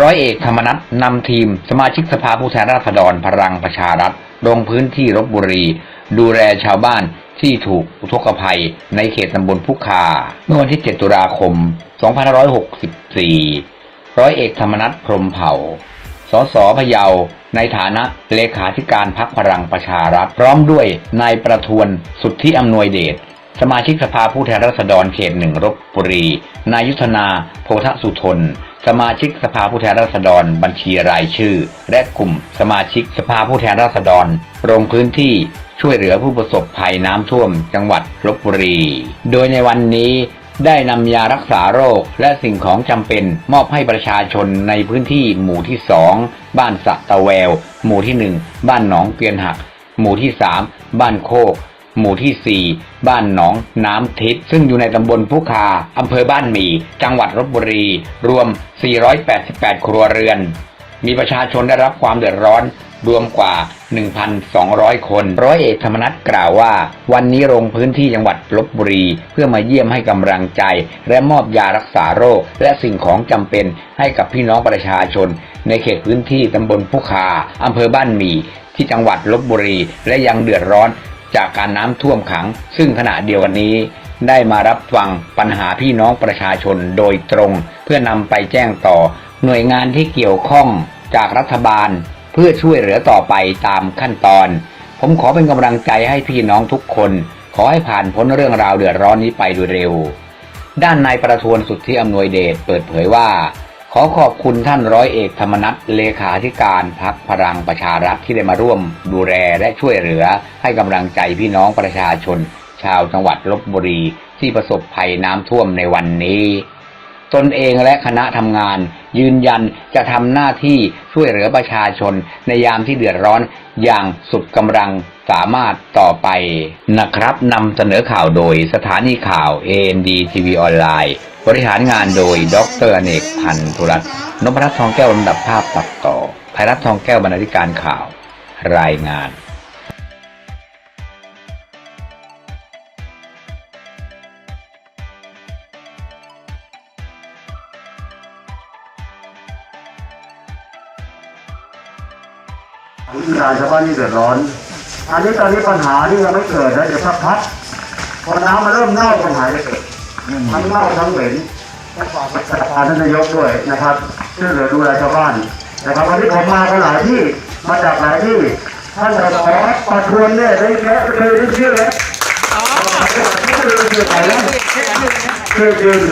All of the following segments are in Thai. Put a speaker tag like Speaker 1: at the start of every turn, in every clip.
Speaker 1: ร้อยเอกธรรมนัฐนำทีมสมาชิกสภาผู้แทนราษฎรพลังประชารัฐลงพื้นที่รบบุรี ดูแลชาวบ้านที่ถูกอุทกภัยในเขตตำบลพุคา เมื่อวันที่ 7 ตุลาคม 2564 ร้อยเอกธรรมนัฐพรหมเผ่า สสพะเยา ในฐานะเลขาธิการพักพลังประชารัฐ พร้อมด้วยนายประทวนสุทธิอำนวยเดช สมาชิกสภาผู้แทนราษฎรเขตหนึ่งรบบุรี นายุทธนา โพธสุทน สมาชิกสภาผู้แทนราษฎร บัญชีรายชื่อ และกลุ่ม สมาชิกสภาผู้แทนราษฎรลงพื้นที่ช่วยเหลือผู้ประสบภัยน้ำท่วม จังหวัดลบบุรี โดยในวันนี้ได้นำยารักษาโรคและสิ่งของจำเป็นมอบให้ประชาชนในพื้นที่หมู่ที่สองบ้านสะตะแวว หมู่ที่หนึ่งบ้านหนองเกวียนหัก หมู่ที่สามบ้านโคก หมู่ที่ 4 บ้านหนองน้ำทิศซึ่งอยู่ในตำบลพุคาอำเภอบ้านหมี่ จังหวัดลบบุรี รวม 488 ครัวเรือน มีประชาชนได้รับความเดือดร้อนรวมกว่า 1,200 คน ร้อยเอกธรรมนัฐกล่าวว่า วันนี้ลงพื้นที่จังหวัดลบบุรี เพื่อมาเยี่ยมให้กำลังใจ และมอบยารักษาโรค และสิ่งของจำเป็นให้กับพี่น้องประชาชน ในเขตพื้นที่ตำบลพุคาอำเภอบ้านหมี่ ที่จังหวัดลบบุรี และยังเดือดร้อน จากการน้ำท่วมขัง ซึ่งขณะเดียวกันนี้ได้มารับฟังปัญหาพี่น้องประชาชนโดยตรง เพื่อนำไปแจ้งต่อ หน่วยงานที่เกี่ยวข้องจากรัฐบาล เพื่อช่วยเหลือต่อไปตามขั้นตอน ผมขอเป็นกำลังใจให้พี่น้องทุกคน ขอให้ผ่านพ้นเรื่องราวเดือดร้อนนี้ไปโดยเร็ว ด้านนายประทวนสุทธิอำนวยเดชเปิดเผยว่า ขอขอบคุณท่านร้อยเอกธรรมนัฐเลขาธิการพักพลังประชารัฐที่ได้มาร่วม ดูแลและช่วยเหลือ ให้กำลังใจพี่น้องประชาชน ชาวจังหวัดลบบุรี ที่ประสบภัยน้ำท่วมในวันนี้ ตนเองและคณะทำงาน ยืนยันจะทำหน้าที่ช่วยเหลือประชาชน ในยามที่เดือดร้อนอย่างสุดกำลังสามารถต่อไปนะครับนำเสนอข่าวโดยสถานีข่าว AND TV ออนไลน์ บริหารงานโดย ดรอเนกพันธุรัตน์นพรัตน์ทองแก้วลำดับภาพตัดต่อภัยรัตน์ทองแก้วบรรณาธิการข่าว รายงาน
Speaker 2: วิชาชาวบ้านที่เดือดร้อน อันนี้ตอนนี้ปัญหาที่ยังไม่เกิดนะเดี๋ยวสักพักพอน้ำมันเริ่มเน่าปัญหาจะเกิด ทั้งเน่าทั้งเหม็นต้องฝากประชาท่านนายกด้วยนะครับช่วยเหลือดูแลชาวบ้านนะครับวันนี้ผมมากันหลายที่มาจากหลายที่ท่านสสประทวนเนี่ยได้แค่เคยได้ชื่อแล้วเคยชื่อใครแล้วเคยยืน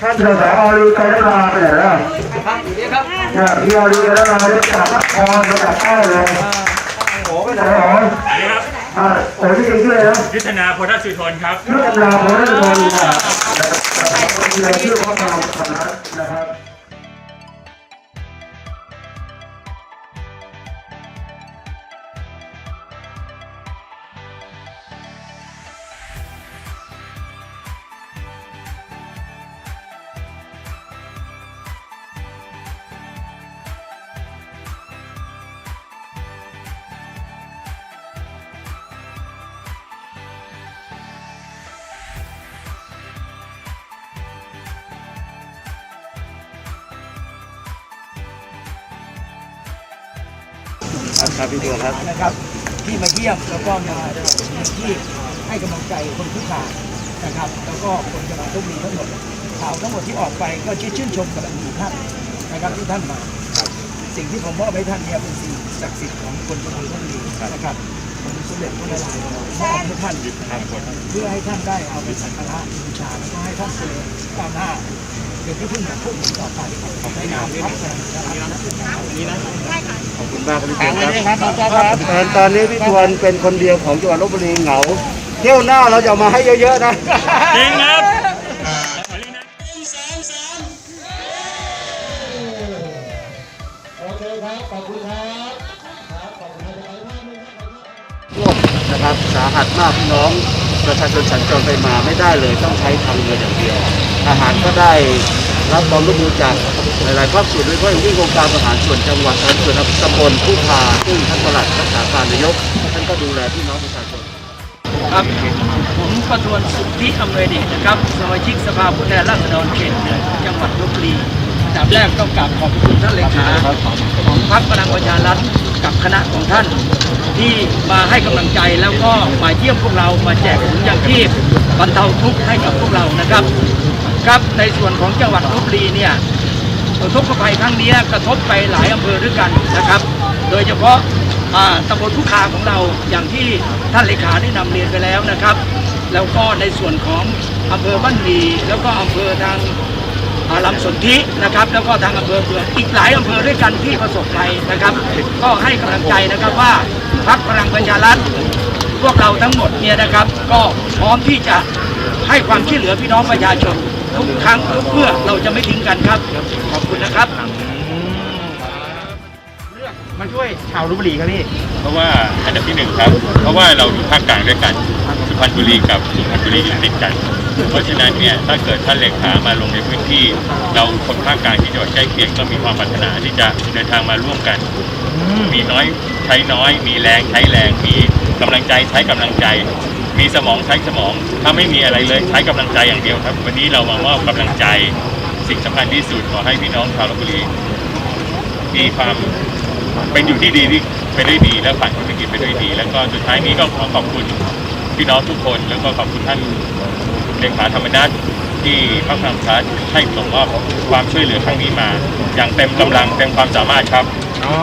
Speaker 2: ท่านสสอรีไกรนราไปไหนแล้วเนี่ยพี่อารีกันแล้วเราได้จากนครมาจากใต้เลยโอ้ไปไหนหรออ่าโอ้ที่จริงชื่ออะไรนะ
Speaker 3: ยุทธนาโพธิสุทนครับ
Speaker 2: ชื่อกำลาโพธิ์นนท์นะมีรา ยชื่อขอ คณะนครับ
Speaker 4: ครับพี่ตัวครับนะครับ ที่มาเยี่ยมแล้วก็มาที่ให้กำลังใจคนทุกขานะครับ แล้วก็คนจังหวัดลบบุรีทั้งหมดข่าวทั้งหมดที่ออกไปก็ชื่นชมกับทุกท่านนะครับที่ท่านมาสิ่งที่ผมมอบให้ท่านเนี่ยเป็นสิ่งศักดิ์สิทธิ์ของคนจังหวัดลบบุรีนะครับ เด็จพระนารายณ์มอบให้ท่านเพื่อให้ท่านได้เอาไปสักการะบูชาแล้วก็ให้ท่านเจริญก้าวหน้าเป็นที่พึ่งของพวกผมต่อไปในนามพรรคพระชารัฐ
Speaker 2: ขอบคุณมากครับพี่ทวนครับตอนตอนนี้พี่ทวนเป็นคนเดียวของจังหวัดลบบุรีเหงา เที่ยวหน้าเราจะมาให้เยอะๆนะ
Speaker 3: จริงครับ
Speaker 2: นะครับ สาหัสมากพี่น้องประชาชนสัญจรไปมาไม่ได้เลยต้องใช้ทางเรืออย่างเดียว อาหารก็ได้รับความร่วมมือจากหลายๆภาคส่วนโดยเฉพาะอย่างยิ่งการบริหารส่วนจังหวัดและส่วนตำบลผู้พาซึ่งท่านประหลัดรักษาการนายกท่านก็ดูแลพี่น้องประชาชน
Speaker 5: ครับผมประทวนสุทธิอำนวยเดชนะครับ สมาชิกสภาผู้แทนราษฎรเขตหนึ่งจังหวัดลบบุรี
Speaker 4: อันดับแรกต้องกราบขอบคุณท่านเลขาของพรรคพลังประชารัฐกับคณะของท่าน ที่มาให้กำลังใจแล้วก็มาเยี่ยมพวกเรามาแจกถุงยางชีพบรรเทาทุกข์ให้กับพวกเรานะครับ ครับในส่วนของจังหวัดลบบุรีเนี่ยอุทกภัยครั้งนี้กระทบไปหลายอำเภอด้วยกันนะครับ โดยเฉพาะอ่าตำบลทุกคาของเราอย่างที่ท่านเลขาได้นำเรียนไปแล้วนะครับ แล้วก็ในส่วนของอำเภอบ้านมีแล้วก็อำเภอทาง ลำสนธินะครับ แล้วก็ทางอำเภอเมืองอีกหลายอำเภอด้วยกันที่ประสบภัยนะครับ ก็ให้กำลังใจนะครับว่าพักพลังประชารัฐพวกเราทั้งหมดเนี่ยนะครับ ก็พร้อมที่จะให้ความช่วยเหลือพี่น้องประชาชนทุกครั้งทุกเมื่อเราจะไม่ทิ้งกันครับขอบคุณนะครับ
Speaker 3: มาช่วยชาวลพบุรีครับพี่
Speaker 6: เพราะว่าอันดับที่หนึ่งครับ เพราะว่าเราอยู่ภาคกลางด้วยกันสุพรรณบุรีกับสุพรรณบุรีอยู่ติดกัน เพราะฉะนั้นเนี่ยถ้าเกิดท่านเลขามาลงในพื้นที่ เราคนภาคกลางที่จังหวัดใกล้เคียงก็มีความปรารถนาที่จะเดินทางมาร่วมกัน มีน้อยใช้น้อย มีแรงใช้แรง มีกำลังใจใช้กำลังใจ มีสมองใช้สมอง ถ้าไม่มีอะไรเลยใช้กำลังใจอย่างเดียวครับ วันนี้เรามามอบกำลังใจ สิ่งสำคัญที่สุดขอให้พี่น้องชาวลพบุรีมีความ เป็นอยู่ที่ดีที่ไปได้ดีและฝ่านวิกฤตไปด้วยดี แล้วก็สุดท้ายนี้ก็ขอขอบคุณพี่น้องทุกคน แล้วก็ขอบคุณท่านเลขาธรรมนัฐที่พรรคพลังประชารัฐให้ส่งมอบความช่วยเหลือครั้งนี้มา อย่างเต็มกำลังเต็มความสามารถครับ
Speaker 3: อ๋อ